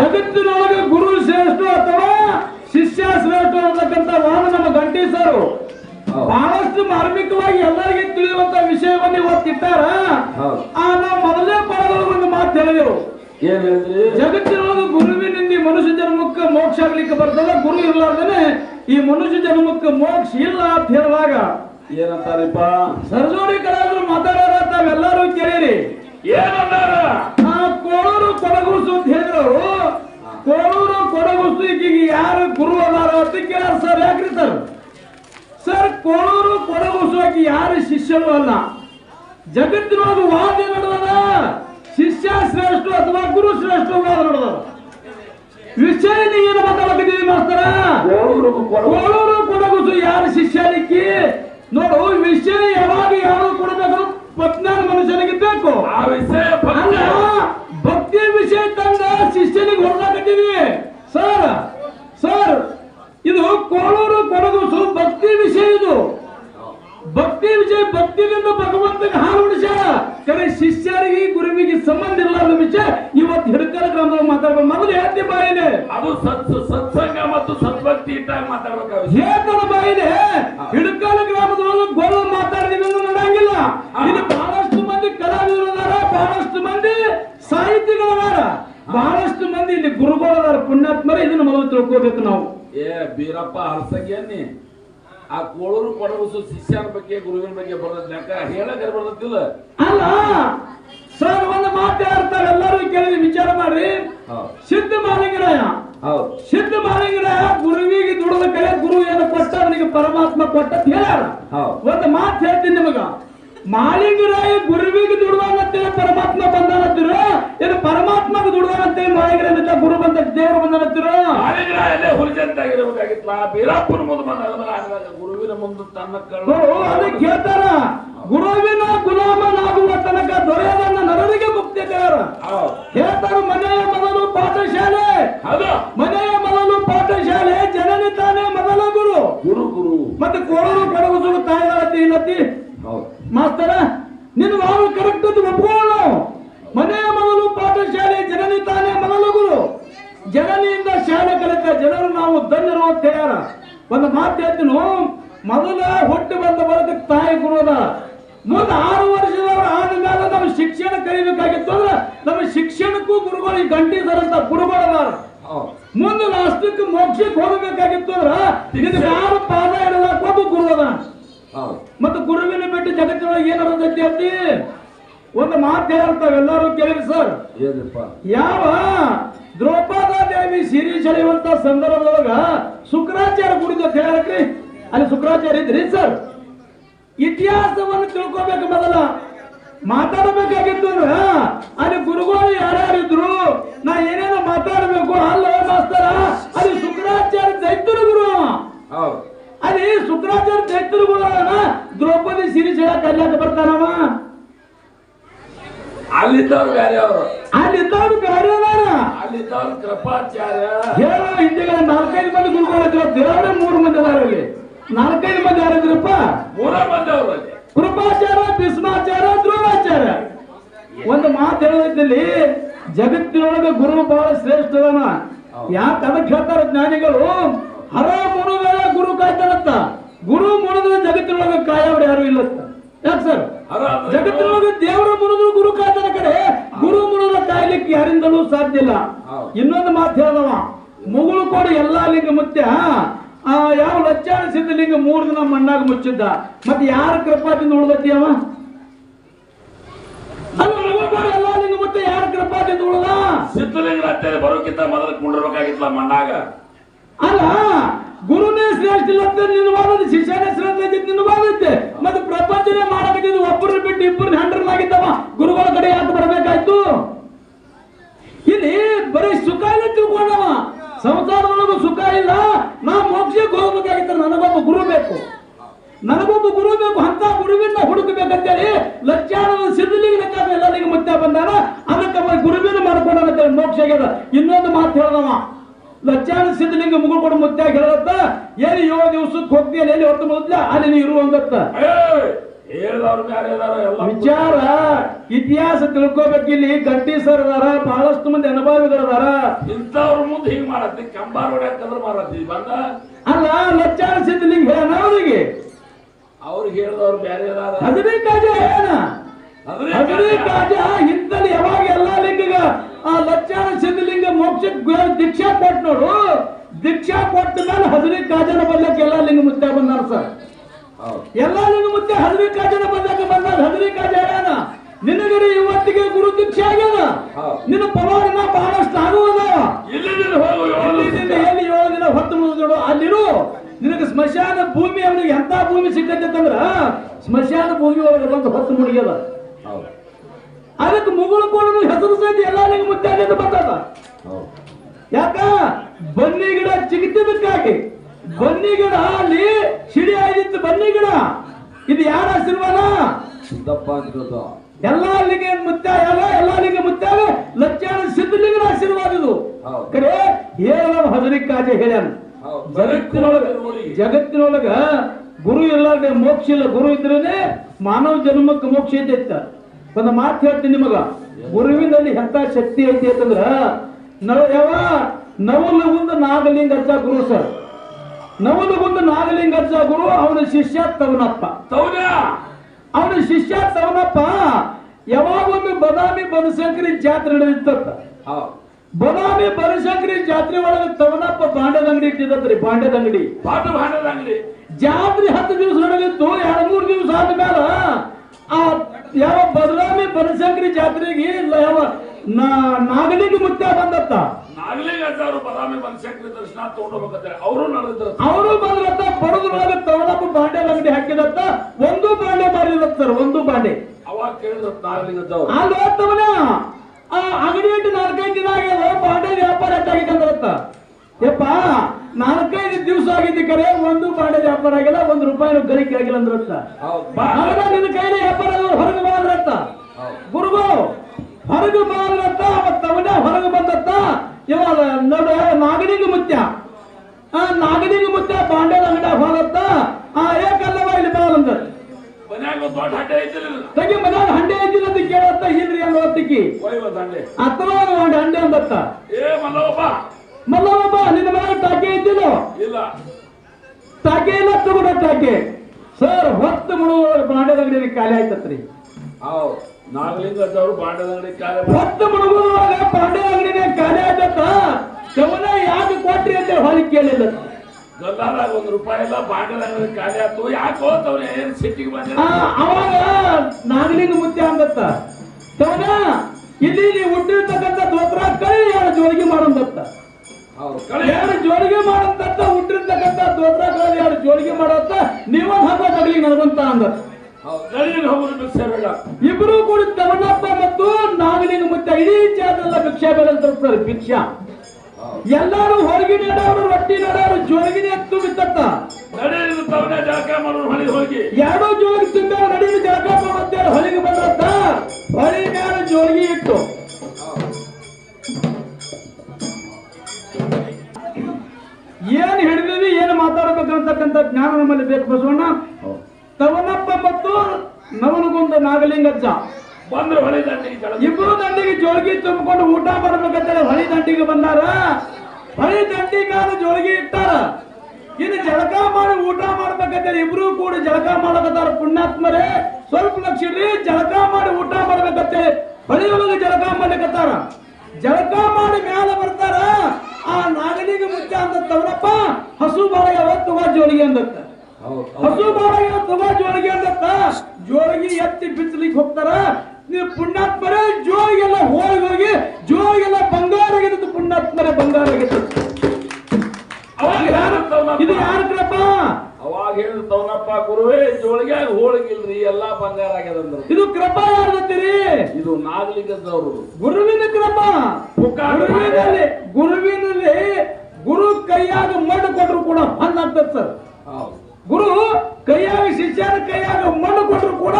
ಜಗತ್ತಿನೊಳಗೆ ಗುರು ಶ್ರೇಷ್ಠ ಅಥವಾ ಶಿಷ್ಯ ಶ್ರೇಷ್ಠ ಅನ್ನತಕ್ಕಂಥ ವಾದ ನಮ್ಮ ಗಂಟಿ ಸರ್. ಬಹಳಷ್ಟು ಮಾರ್ಮಿಕವಾಗಿ ಎಲ್ಲರಿಗೆ ತಿಳಿಯುವಂತ ವಿಷಯವನ್ನು ಇವತ್ತಿಟ್ಟಾರ ಆ ನಾವು ಮೊದಲೇ ಪದಗಳು ಒಂದು ಮಾತು ಹೇಳಿದೆವು. ಜಗತ್ತಿನೊಳಗೆ ಗುರುವಿನಿಂದ ಮನುಷ್ಯ ಜನ್ಮಕ್ಕೆ ಮೋಕ್ಷ ಆಗ್ಲಿಕ್ಕೆ ಬರ್ತದ ಗುರು ಇರ್ಲಾರ್ದೇನೆ ಈ ಮನುಷ್ಯ ಜನ್ಮಕ್ಕೆ ಮೋಕ್ಷ ಇಲ್ಲ ಅಂತ ಹೇಳುವಾಗ ಏನಂತಾರಪ್ಪ? ಸರ್ಜೋಡಿ ಕಲಾವಿದರು ಮಾತಾಡಾರ ತಾವೆಲ್ಲರೂ ಕೇಳಿರಿ. ಏನಂದಾರ? ಆ ಕೊಡಗುಸು ಅಂತ ಹೇಳಿದ್ರು. ಕೋಳೂರು ಕೊಡಗುಸು ಈಗ ಯಾರು ಗುರು ಅದಾರ ಅಂತ ಕೇಳ್ಯಾರ ಸರ್ ಯಾಕ್ರಿ ಸರ್? ಸರ್ ಕೋಳೂರು ಕೊಡಗುಸು ಆಕಿ ಯಾರು ಶಿಷ್ಯರು ಅಲ್ಲ. ಜಗತ್ತಿನೊಳಗೆ ವಾದ ನಡೆದದ. ಶಿಷ್ಯ ಶ್ರೇಷ್ಠ ಅಥವಾ ಗುರು ಶ್ರೇಷ್ಠ ವಾದ ನಡೆದದ. ವಿಷಯ ಏನು ಮಾತಾಡಕತ್ತೀವಿ ಮಾಸ್ತರ? ಕೋಳೂರು. ಕೋಳೂರು ಕೊಡಗುಸು ಯಾರು ಶಿಷ್ಯನಿಕ್ಕಿ ನೋಡು ವಿಷಯ ಯಾವಾಗ ಯಾವಾಗ ಕೊಡಬೇಕು? ಪತ್ನಾನ ಮನುಷ್ಯನಿಗೆ ಬೇಕು. ಆ ವಿಷಯ ಬಾಯಿಲೆ. ಅದು ಸತ್ಸ ಸತ್ಸಂಗ ಮತ್ತು ಸದ್ಭಕ್ತಿ ಇಟ್ಟಾಗ ಮಾತಾಡ್ಬೇಕು ಆ ವಿಷಯ. ಹೇಳ್ತಾನ ಬಾಯಿಲೆ ಹಿಡಕಲ ಗ್ರಾಮದೊಳಗೆ ಗೋಳು ಮಾತಾಡಿದೀವಿ ಅನ್ನೋ ನೋಡಂಗಿಲ್ಲ. ಬಹಳಷ್ಟು ಮಂದಿ ಕಲಾವಿದರು ಅದಾರ ಬಹಳಷ್ಟು ಮಂದಿ ಸಾಹಿತಿಗಳದಾರ. ಬಹಳಷ್ಟು ಮಂದಿ ಇಲ್ಲಿ ಗುರುಗಳದಾರ ಪುಣ್ಯಾತ್ಮರೇ ಇದನ್ನ ಮೊದಲು ತಿಳ್ಕೋಬೇಕು ನಾವು. ಏ ಬೀರಪ್ಪ ಹರ್ಸಂಗೇನಿ ಆ ಕೋಳೂರು ಕೊಡಗುಸು ಶಿಷ್ಯನ ಬಗ್ಗೆ ಗುರುವಿನ ಬಗ್ಗೆ ಬರ್ತದ ಲೆಕ್ಕ ಹೇಳಕ್ ಬರ್ದಿಲ್ಲ ಅಲ್ಲ ಸರ್ ಒಂದು ಮಾತಾಡ್ತಾರೆ ಎಲ್ಲರೂ ಕೇಳಿ ವಿಚಾರ ಮಾಡ್ರಿ. ಹೌದು. ಸಿದ್ಧ ಮಾಲಿಂಗರಾಯ ಸಿದ್ಧ ಮಾಲಿಂಗರಾಯ ಗುರುವಿಗೆ ದುಡಿದ ಕಡೆ ಗುರು ಏನು ಕೊಟ್ಟ ಅವನಿಗೆ ಪರಮಾತ್ಮ ಕೊಟ್ಟ ಅಂತ ಹೇಳ್ಯಾರ. ಒಂದು ಮಾತು ಹೇಳ್ತೀನಿ ನಿಮಗ. ಮಾಲಿಂಗರಾಯ ಗುರುವಿಗೆ ದುಡ್ದಾನಂತೇಳಿ ಪರಮಾತ್ಮ ಬಂದಾನಂತೀರ ಏನು ಪರಮಾತ್ಮಗೆ ದುಡ್ದಾನಂತೇಳಿ ಮಾಲಿಂಗರಾಯ ಗುರು ಬಂದ ದೇವರು ಬಂದಾನಂತೀರ ಮಾಲಿಂಗರಾಯಲ್ಲೇ ಹುಲಿಜಂತಾಗಿರಬೇಕಾಗಿತ್ತು ಆ ಮುಂದೆ ಬಂದಾಗ ಗುರುವಿನ ಮುಂದೆ ತನ್ನ ಅದಕ್ಕೆ ಕೇಳ್ತಾರ ಗುರುವಿನ ಗುಲಾಮನಾಗುವ ತನಕ ದೊರೆಯದನ್ನ ನರರಿಗೆ ಮುಕ್ತಿ ದೇವರ ಹೇಳ್ತಾರ ಮನೆಯ ಮೊದಲು ಪಾಠಶಾಲೆ. ಮನೆಯ ಮೊದಲು ಪಾಠಶಾಲೆ ಜನನಿ ತಾನೇ ಮೊದಲ ಗುರು. ಗುರು ಗುರು. ಮತ್ತೆ ಕೋಳೂರು ಕೊಡಗುಸುಳು ತಾಯಿಗಳತ್ತಿ ಇಲ್ಲತ್ತಿ? ಹೌದು ಮಾಸ್ತರ ನಿನ್ನ ವಾದ ಕರೆಕ್ಟ್ ಅಂತ ಒಪ್ಕೊಳ್ಳೋಣ ಮನೆಯ ಮೊದಲು ಪಾಠಶಾಲೆ ಜನನಿ ತಾನೇ ಮೊದಲ ಗುರು. ಜನನಿಯಿಂದ ಶಾಲೆ ಕಲಿತ ಜನರು ನಾವು ಧನ್ಯರು ಅಂತ ಹೇಳ್ಯಾರ. ಒಂದು ಮಾತು ಹೇಳ್ತೀನಿ ಮೊದಲ ಹುಟ್ಟಿ ಬಂದ ಬರೋದಕ್ಕೆ ತಾಯಿ ಗುರುದ ಮುಂದೆ ಆರು ವರ್ಷದವರು ಆದ್ಮೇಲೆ ನಮ್ಮ ಶಿಕ್ಷಣ ಕಲಿಬೇಕಾಗಿತ್ತು ಅಂದ್ರೆ ನಮ್ಮ ಶಿಕ್ಷಣಕ್ಕೂ ಗುರುಗಳು ಈ ಗಂಟೀಸರಂತ ಸರಂತ ಹೌದು. ಮುಂದೆ ಲಾಸ್ಟಕ್ಕೆ ಮೋಕ್ಷಕ್ಕೆ ಹೋಗಬೇಕಾಗಿತ್ತು ಅಂದ್ರೆ ಯಾರು ಪಾದ ಇಡಲಾಕ ಒಬ್ಬ ಗುರು ಅದ ಹೌದು ಮತ್ತು ಗುರುವಿನ ಬಿಟ್ಟು ಜಗತ್ತಿನೊಳಗೆ ಏನಾರದೈತಿ ಅಂತಿ ಒಂದು ಮಾತು ಹೇಳ್ತಾವ ಎಲ್ಲರೂ ಕೇಳಿರಿ ಸರ್. ಏನಪ್ಪ ಯಾವ ದ್ರೌಪದ ದೇವಿ ಸಿರಿ ಸೆಳೆಯುವಂತ ಸಂದರ್ಭದೊಳಗ ಶುಕ್ರಾಚಾರ್ಯ ಕುಡಿದ ಅಂತ ಹೇಳ್ರಿ ಅಲ್ಲಿ ಶುಕ್ರಾಚಾರ್ಯ ಇದ್ರಿ ಸರ್. ಇತಿಹಾಸವನ್ನು ತಿಳ್ಕೋಬೇಕು ಮೊದಲ. ಮಾತಾಡಬೇಕಾಗಿತ್ತು ಅಂದ್ರ ಅಲ್ಲಿ ಗುರುಗಳು ಯಾರ್ಯಾರಿದ್ರು ನಾ ಏನೇನೋ ಮಾತಾಡಬೇಕು. ಅಲ್ಲ ಮಾಸ್ತರ ಅಲ್ಲಿ ಶುಕ್ರಾಚಾರ್ಯ ದೈತ್ಯರು ಗುರು. ಹೌದು. ಅಲ್ಲಿ ಶುಕ್ರಾಚಾರ್ಯ ದೈತ್ಯರುಗಳ ದ್ರೌಪದಿ ಸಿರಿ ಸೆಳಕ್ ಅಲ್ಲಾಕ ಬರ್ತಾನವ. ಅಲ್ಲಿದ್ದವ್ರು ಬೇರೆ ಅವರು. ಅಲ್ಲಿದ್ದವ್ರು ಬೇರೆ ಅಲ್ಲಿದ್ದವ್ರು ಕೃಪಾಚಾರ್ಯ. ಹೇಳೋ ಹಿಂದೆಗಳ ನಾಲ್ಕೈದು ಮಂದಿ ಗುರುಗಳಿದ್ರು ದೇವರೇ ಮೂರು ಮಂದಿ ಅದಾರ ಅಲ್ಲಿ. ನಾಲ್ಕೈದು ಮಂದಿ ಯಾರಿದ್ರಪ್ಪ? ಮೂರ ಮಂದಿ ಅಲ್ಲಿ. ಕೃಪಾಚಾರ ಭೀಷ್ಮಾಚಾರ ಧ್ರುವಾಚಾರ ಒಂದು ಮಾತು ಹೇಳೋದಿಲ್ಲಿ ಜಗತ್ತಿನೊಳಗೆ ಗುರು ಬಹಳ ಶ್ರೇಷ್ಠ ಅದಾನ. ಯಾಕೆ ಅದಕ್ಕೆ ಹೇಳ್ತಾರ ಜ್ಞಾನಿಗಳು? ಹರ ಮುನುಗಳ ಗುರು ಮುರಿದ್ರೆ ಜಗತ್ತಿನೊಳಗ ಕಾಯವ್ರು ಯಾರು ಇಲ್ಲ ಯಾಕೆ ಸರ್? ಜಗತ್ತಿನೊಳಗ ದೇವರ ಮುರಿದ್ರು ಗುರು ಕಾಯ್ತಾನ ಕಡೆ. ಗುರು ಮುರಿದ್ರೆ ಕಾಯ್ಲಿಕ್ಕೆ ಯಾರಿಂದಲೂ ಸಾಧ್ಯ ಇಲ್ಲ. ಇನ್ನೊಂದು ಮಾತು ಹೇಳ್ದವ ಮುಗುಳು ಕೊಡಿ ಎಲ್ಲಾ ಲಿಂಗ ಮುತ್ಯ. ಆ, ಯಾವ ಲಚ್ಚಾಣ ಸಿದ್ಧಲಿಂಗ ಮೂರು ದಿನ ಮಣ್ಣಾಗ ಮುಚ್ಚಿದ್ದ. ಮತ್ತೆ ಯಾರ ಕೃಪಾದಿಂದ ಉಳ್ದತಿ ಅವ? ಸಿದ್ಧಲಿಂಗ ಯಾರ ಕೃಪಾದಿಂದ ಉಳ್ದ? ಬರೋಕ್ಕಿಂತ ಮೊದಲು ಕುಂಡಿರ್ಬೇಕಾಗಿತ್ತಲ್ಲ ಮಣ್ಣಾಗ? ಅಲ್ಲ ಗುರುನೇ ಶ್ರೇಷ್ಠ ಇಲ್ಲ ಅಂತ ನಿನ್ನ ಶಿಷ್ಯನೇ ಮತ್ತೆ ಪ್ರಪಂಚನೇ ಮಾಡಕತ್ತಿದ್ದು ಒಬ್ಬರು ಬಿಟ್ಟು ಇಬ್ಬರನ್ನ ಹಂಡ್ರನ್ನಾಗಿದ್ದವ ಗುರುಗಳ ಕಡೆ ಯಾಕೆ ಬರಬೇಕಾಯ್ತು? ಇಲ್ಲಿ ಬರೀ ಸುಖ ಇಲ್ಲ ತಿಳ್ಕೊಂಡವ. ಸಂಸಾರದೊಳಗೂ ಸುಖ ಇಲ್ಲ. ನಾ ಮೋಕ್ಷಕ್ಕೆ ಹೋಗ್ಬೇಕಾಗಿತ್ತು. ನನಗೊಬ್ಬ ಗುರು ಬೇಕು. ನನಗೊಬ್ಬ ಗುರು ಬೇಕು. ಅಂತ ಗುರುವಿನ ಹುಡುಕಬೇಕಂತೇಳಿ ಲಕ್ಷಾಣದ ಸಿದ್ಧಲಿಂಗ ಲೆಕ್ಕ ಎಲ್ಲರಿಗೆ ಮುತ್ತ ಬಂದಾನ. ಅದಕ್ಕೆ ಗುರುವಿನ ಮಾಡ್ಕೊಂಡ ಮೋಕ್ಷ ಆಗ್ಯದ. ಇನ್ನೊಂದು ಮಾತು ಹೇಳ್ದವ ಲಕ್ಷಾಣ ಸಿದ್ಧಲಿಂಗ ಮುಗುಳು ಕೊಡು ಮುತ್ತ ಹೇಳತ್ತ ಏನು ಏಳು ದಿವಸಕ್ಕೆ ಹೋಗ್ತೀಯಲ್ಲ ಎಲ್ಲಿ ಹೊರತು ಮೊದಲ ಅಲ್ಲಿ ನೀ ಇರುವಂಗತ್ತ ಎಲ್ಲ ವಿಚಾರ ಇತಿಹಾಸ ತಿಳ್ಕೊಬೇಕಿಲ್ಲಿ ಗಟ್ಟಿ ಸರ್ ಅದಾರ ಬಹಳಷ್ಟು ಮಂದಿ ಅನುಭವಿಗಳು ಅದಾರ. ಇಂಥವ್ರ ಮುಂದೆ ಹಿಂಗ್ ಮಾಡತ್ತಿ? ಕಂಬಾರ ಹೊಡ್ಯಾಕ ಕದ್ರ ಮಾಡತ್ತಿ ಬಂದ? ಅಲ್ಲ ಲಚ್ಚಾರ ಸಿದ್ಧಲಿಂಗ ಹೇಳ ಅವ್ರಿಗೆ. ಅವ್ರಿಗೆ ಹೇಳಿದವ್ರು ಬೇರೆ ಇದಾರ ಹದಿನೇ ಕಾಜ ಏನ ಅದ್ರೇ ಹದಿನೇ ಕಾರಣ. ಕಾಜ ಹಿಂದಲ್ಲಿ ಯಾವಾಗ ಎಲ್ಲಾ ಲಿಂಗಗ ಆ ಲಕ್ಷಣ ಸಿದ್ಧಲಿಂಗ ಮೋಕ್ಷಕ್ಕೆ ದೀಕ್ಷಾ ಕೊಟ್ಟು ನೋಡು. ದೀಕ್ಷಾ ಕೊಟ್ಟ ಮೇಲೆ ಹದಿನೇ ಕಾಜನ ಬಲ್ಲಕ್ಕೆ ಎಲ್ಲಾ ಲಿಂಗ ಮುತ್ತ ಬಂದಾರ ಸರ್. ಎಲ್ಲ ನಿನ್ನ ಮುತ್ತೆ ಹದಿನೇ ಕಾಜನ ಬಂದಾಗ ಬಂದಾಗ ಹದಿನೇ ಕಾಜ ನಿನಗರಿ ಇವತ್ತಿಗೆ ಗುರು ದೀಕ್ಷೆ ಆಗ್ಯದ. ನಿನ್ನ ಪವಾಡಿನ ಬಹಳಷ್ಟು ಆಗುವುದ? ಎಲ್ಲಿ ಏಳು ದಿನ ಹೊತ್ತು ಮುಗಿದೋಡು ಅಲ್ಲಿರು. ನಿನಗೆ ಸ್ಮಶಾನ ಭೂಮಿ ಅವನಿಗೆ ಎಂತ ಭೂಮಿ ಸಿಕ್ಕತ್ತೆ ಅಂತಂದ್ರ ಸ್ಮಶಾನ ಭೂಮಿ ಒಳಗೆ ಬಂದು ಹೊತ್ತು ಮುಡಿಯದ ಹೌದು. ಅದಕ್ಕೆ ಮುಗುಳು ಕೂಡ ಹೆಸರು ಸಹಿತ ಎಲ್ಲಾ ನಿಂಗೆ ಅಂತ ಬರ್ತದ. ಯಾಕ? ಬನ್ನಿ ಗಿಡ ಚಿಗಿತಿದ್ದಕ್ಕಾಗಿ. ಬನ್ನಿ ಗಿಡ ಅಲ್ಲಿ ಸಿಡಿ ಆಯ್ದಿತ್ತು ಬನ್ನಿ ಗಿಡ. ಇದು ಯಾರ ಆಶೀರ್ವಾದ? ಸಿದ್ದಪ್ಪ ಆಗಿರೋದು. ಎಲ್ಲಾ ಅಲ್ಲಿಗೆ ಮುತ್ತಾಯ ಎಲ್ಲಾ ಅಲ್ಲಿಗೆ ಮುತ್ತಾಗ ಲಕ್ಷಣ ಸಿದ್ಧಲಿಂಗನ ಆಶೀರ್ವಾದ ಇದು. ಕರೆ ಹೇಳ ಹಜರಿಕಾಜ ಹೇಳ್ಯಾನ. ಹೌದು. ಜಗತ್ತಿನೊಳಗ. ಜಗತ್ತಿನೊಳಗ ಗುರು ಇಲ್ಲ ಮೋಕ್ಷ ಇಲ್ಲ. ಗುರು ಇದ್ರೇನೆ ಮಾನವ ಜನ್ಮಕ್ಕೆ ಮೋಕ್ಷ ಇದ್ದಿತ್ತ. ಒಂದು ಮಾತು ಹೇಳ್ತೀನಿ ನಿಮಗ ಗುರುವಿನಲ್ಲಿ ಎಂತ ಶಕ್ತಿ ಐತಿ ಅಂತಂದ್ರ ನವ ಯಾವ? ನವಲು ಮುಂದೆ ನಾಗಲಿಂಗ ಅಜ್ಜ ಗುರು ಸರ್. ನವಲು ಮುಂದೆ ನಾಗಲಿಂಗ ಅಜ್ಜ ಗುರು ಅವನ ಶಿಷ್ಯ ತವನಪ್ಪ. ತವನ ಅವನ ಶಿಷ್ಯ ತವನಪ್ಪ ಯಾವಾಗೊಮ್ಮೆ ಬದಾಮಿ ಬನಶಂಕರಿ ಜಾತ್ರೆ ನಡೆದಿತ್ತ. ಬದಾಮಿ ಬನಶಂಕರಿ ಜಾತ್ರೆ ಒಳಗೆ ತವನಪ್ಪ ಬಾಂಡದ ಅಂಗಡಿ ಇಟ್ಟಿದ್ರಿ ಬಾಂಡದ ಅಂಗಡಿ. ಪಾಠ ಬಾಂಡದ ಅಂಗಡಿ. ಜಾತ್ರೆ ಹತ್ತು ದಿವಸ ನಡೆದಿತ್ತು ಎರಡು ಮೂರು ದಿವಸ ಆದ್ಮೇಲೆ ಆ ಯಾವ ಬನಶಂಕರಿ ಜಾತ್ರೆಗೆ ನಾಗಲಿಗೆ ಮುಕ್ತ ನಾ- ನಾಗಲಿಂಗ ಮುತ್ತ ಬಂದತ್ತ? ನಾಗಲಿಂಗ ಅವರು ಬದಾಮಿ ಬನಶಂಕರಿ ದರ್ಶನ ಅವರು ನಡೆದ್ರು ಅವರು ಬಂದ್ರತ್ತ ಬಡದ್ರೊಳಗೆ ತವನಪ್ಪ ಬಾಂಡ್ಯದ ಅಂಗಡಿ ಹಾಕಿದತ್ತ ಒಂದು ಬಾಂಡೆ ಮಾರಿದತ್ತ ಸರ್ ಒಂದು ಬಾಂಡೆ. ಅವಾಗ ಕೇಳಿದ್ರು ನಾಗಲಿಂಗ ಅಲ್ಲಿ ಆ ಅಂಗಡಿ ಇಟ್ಟು ನಾಲ್ಕೈದು ದಿನ ಆಗ್ಯದ ಬಾಂಡೆ ವ್ಯಾಪಾರ ಹೆಚ್ಚಾಗಿತ್ತ ಯಪ್ಪ ನಾಲ್ಕೈದು ದಿವಸ ಆಗಿದ್ದ ಕರೆ ಒಂದು ಬಾಂಡೆ ವ್ಯಾಪಾರ ಆಗಿಲ್ಲ ಒಂದು ರೂಪಾಯಿ ಗರಿಕೆ ಆಗಿಲ್ಲ ಅಂದ್ರತ್ತ. ನಿನ್ನ ಕೈಲಿ ವ್ಯಾಪಾರ ಹೊರಗೆ ಬಾ ಅಂದ್ರತ್ತ ಹೌದು. ಗುರುಗಳು ಹೊರಗೆ ಮತ್ತ ಅವತ್ತ ಅವನೇ ಹೊರಗೆ ಬಂದತ್ತ ಇವಾಗ ನೋಡು ನಾಗಲಿಂಗ ಮುತ್ಯ. ಆ ನಾಗಲಿಂಗ ಮುತ್ಯ ಬಾಂಡೆದ ಅಂಗಡಿ ಹೋಗತ್ತ ಆ ಏಕಲ್ಲವ ಇಲ್ಲಿ ಬಾಲಂದ ತಗಿ ಮನ್ಯಾಗ ಹಂಡೆ ಐತಿಲ್ಲ ಅಂತ ಕೇಳತ್ತ ಇಲ್ರಿ ಅನ್ನೋ ಹೊತ್ತಿಗೆ ಒಯ್ವತ್ ಹಂಡೆ. ಒಂದು ಹಂಡೆ ಅಂದತ್ತ ಏ ಮಲ್ಲವಪ್ಪ ಮಲ್ಲವಪ್ಪ ನಿನ್ನ ಮನ್ಯಾಗ ಟಾಕೆ ಐತಿಲ್ಲ ಇಲ್ಲ. ಟಾಕೆ ಇಲ್ಲ ತಗೊಂಡ ಟಾಕೆ. ಸರ್ ಹೊತ್ತು ಮುಳುವ ಬಾಂಡೆದ ಅಂಗಡಿ ಖಾಲಿ ಆಯ್ತತ್ರಿ. ಹೌದು. ನಾಗಲಿಂಗ ಅವರು ಬಾಂಡದ ಅಂಗಡಿ ಕಾರ್ಯ ಹೊತ್ತು ಮುಳುಗುವಾಗ ಬಾಂಡೆ ಅಂಗಡಿನೇ ಕಾರ್ಯ ಆಯ್ತತ್ತ ಕವನ ಯಾಕೆ ಕೊಟ್ರಿ ಅಂತ ಹೊಳಿ ಕೇಳಿಲ್ಲ. ಗಲ್ಲಾದಾಗ ಒಂದ್ ರೂಪಾಯಿ ಎಲ್ಲ ಬಾಂಡದ ಅಂಗಡಿ ಕಾರ್ಯ ಆಯ್ತು. ಯಾಕೆ ಹೋತವ್ರೆ ಏನ್ ಸಿಟ್ಟಿಗೆ ಬಂದ ಅವಾಗ ನಾಗಲಿಂಗ ಮುತ್ಯ ಅಂದತ್ತ. ಕವನ ಇಲ್ಲಿ ನೀವು ಹುಟ್ಟಿರ್ತಕ್ಕಂಥ ದೋತ್ರ ಕೈ ಎರಡು ಜೋಳಿಗೆ ಮಾಡಂದತ್ತ? ಕಳೆ. ಎರಡು ಜೋಳಿಗೆ ಮಾಡಂತ ಹುಟ್ಟಿರ್ತಕ್ಕಂಥ ದೋತ್ರಗಳಲ್ಲಿ ಎರಡು ಜೋಡಿಗೆ ಮಾಡತ್ತ ನೀವೊಂದು ಹಬ್ಬ ತಗಲಿ ನನಗಂತ ಅಂದ. ಬೇಡ ಇಬ್ರು ಕೂಡ ತವನಪ್ಪ ಮತ್ತು ನಾಗಲಿಂಗ ಮುತ್ತ ಇಡೀ ಜಾಗದಲ್ಲ ಭಿಕ್ಷೆ ಬೇಡ ಅಂತ ಭಿಕ್ಷಾ. ಎಲ್ಲಾರು ಹೊರಗೆ ನಡವರು ರೊಟ್ಟಿ ನಡವರು ಜೋಳಿಗಿನೇ ಎತ್ತು ಬಿತ್ತತ್ತ. ಎರಡೂ ಜೋಳಿಗೆ ತುಂಬ ನಡೀಲಿ ಜಳಕ ಮಾಡುತ್ತೆ ಹೊಲಿಗೆ ಬಂದತ್ತ. ಹೊಳಿ ಮೇಲೆ ಜೋಳಿಗೆ ಇಟ್ಟು. ಏನ್ ಹಿಡಿದಿವಿ ಏನು ಮಾತಾಡಬೇಕಂತಕ್ಕಂಥ ಜ್ಞಾನ ನಮ್ಮಲ್ಲಿ ಬೇಕು ಬಸವಣ್ಣ. ತವನಪ್ಪ ಮತ್ತು ನವನಗುಂದ ನಾಗಲಿಂಗಜ್ಜ. ಬಂದ್ರೆ ಹೊಳೆ ದಂಡಿಗೆ ಇಬ್ಬರು ಇಬ್ರು ದಂಡಿಗೆ ಜೋಳಿಗೆ ತುಂಬಿಕೊಂಡು ಊಟ ಬರ್ಬೇಕಂತೇಳಿ ಹೊಳೆ ದಂಡಿಗೆ ಬಂದಾರ. ಹೊಳೆ ದಂಡಿ ಮೇಲೆ ಜೋಳಿಗೆ ಇಟ್ಟಾರ. ಇನ್ನು ಜಳಕ ಮಾಡಿ ಊಟ ಮಾಡ್ಬೇಕಂತೇಳಿ ಇಬ್ರು ಕೂಡ ಜಳಕ ಮಾಡಕತ್ತಾರ ಪುಣ್ಯಾತ್ಮರೇ. ಸ್ವಲ್ಪ ಲಕ್ಷ ಇಡ್ರಿ ಜಳಕ ಮಾಡಿ ಊಟ ಮಾಡ್ಬೇಕಂತೇಳಿ ಹೊಳೆ ಒಳಗೆ ಜಳಕ ಮಾಡ್ಲಿಕತ್ತಾರ. ಜಳಕ ಮಾಡಿ ಮ್ಯಾಲ ಬರ್ತಾರ. ಆ ನಾಗಲಿಗೆ ಮುಚ್ಚ ಅಂತ ತವರಪ್ಪ ಹಸು ಬಾಳ ಯಾವತ್ತು ಜೋಳಿಗೆ ಅಂದತ್ತ. ಹಸು ಬಾಳಗಿನ ತಗೋ ಜೋಳಿಗೆ ಅಂದತ್ತ? ಜೋಳಿಗೆ ಎತ್ತಿ ಬಿಚ್ಚಲಿಕ್ಕೆ ಹೋಗ್ತಾರ? ನೀವು ಪುಣ್ಯಾತ್ಮರೇ ಜೋಳಿಗೆಲ್ಲ ಹೋಗಿ ಹೋಗಿ ಜೋಳಿಗೆಲ್ಲ ಬಂಗಾರ ಆಗಿದ್ದು ಪುಣ್ಯಾತ್ಮರೇ ಬಂಗಾರ ಆಗಿದ್ದು ಅವಾಗ ಇದು ಯಾರ ಅವಾಗ ಹೇಳಿದ ತವನಪ್ಪ ಗುರುವೇ ಜೋಳಿಗೆ ಹೋಳಿಗಿಲ್ರಿ ಎಲ್ಲಾ ಬಂಗಾರ ಆಗ್ಯದಂದ್ರು. ಇದು ಕೃಪಾ ಯಾರ್ದತ್ತೀರಿ? ಇದು ನಾಗಲಿಂಗದವರು ಗುರುವಿನ ಕೃಪ. ಗುರುವಿನಲ್ಲಿ ಗುರುವಿನಲ್ಲಿ ಗುರು ಕೈಯಾಗ ಮಣ್ಣು ಕೊಟ್ಟರು ಕೂಡ ಹಣ್ಣಾಗ್ತದೆ ಸರ್. ಹೌದು. ಗುರು, ಕೈಯಾಗ ಶಿಷ್ಯನ ಕೈಯಾಗ ಮಣ್ಣು ಕೊಟ್ಟರು ಕೂಡ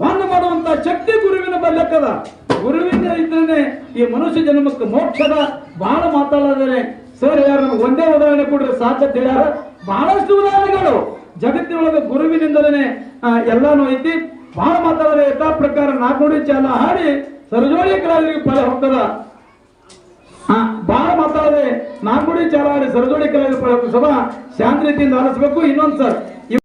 ಪಾನ ಮಾಡುವಂತ ಶಕ್ತಿ ಗುರುವಿನ ಬಲ್ಲಕ್ಕದ ಗುರುವಿನ ಇದ್ರೇನೆ ಈ ಮನುಷ್ಯ ಜನ್ಮಕ್ಕೆ ಮೋಕ್ಷದ ಬಹಳ ಮಾತಾಡೋದರೆ ಸರ್ ಯಾರು ನಮ್ಗೆ ಒಂದೇ ಉದಾಹರಣೆ ಕೊಡ್ರಿ ಸಾಧ್ಯತೆ ಯಾರ ಬಹಳಷ್ಟು ಉದಾಹರಣೆಗಳು. ಜಗತ್ತಿನೊಳಗೆ ಗುರುವಿನಿಂದಲೇ ಎಲ್ಲಾನು ಐತಿ. ಬಹಳ ಮಾತಾಡಿದ್ರೆ ಯಥಾ ಪ್ರಕಾರ ನಾಲ್ಕುಡಿ ಚಾಲ ಹಾಡಿ ಸರ್ಜೋಳಿ ಕಲಾವಿದರಿಗೆ ಫಲ ಹೋಗ್ತದ. ಬಹಳ ಮಾತಾಡಿದ್ರೆ ನಾಲ್ಕುಡಿ ಚಾಲಾರಿ ಸರದೋಡಿ ಕಲಾವಿದ ಸಭಾ ಶಾಂತ ರೀತಿಯಿಂದ ಆಲಿಸಬೇಕು. ಇನ್ನೊಂದು ಸರ್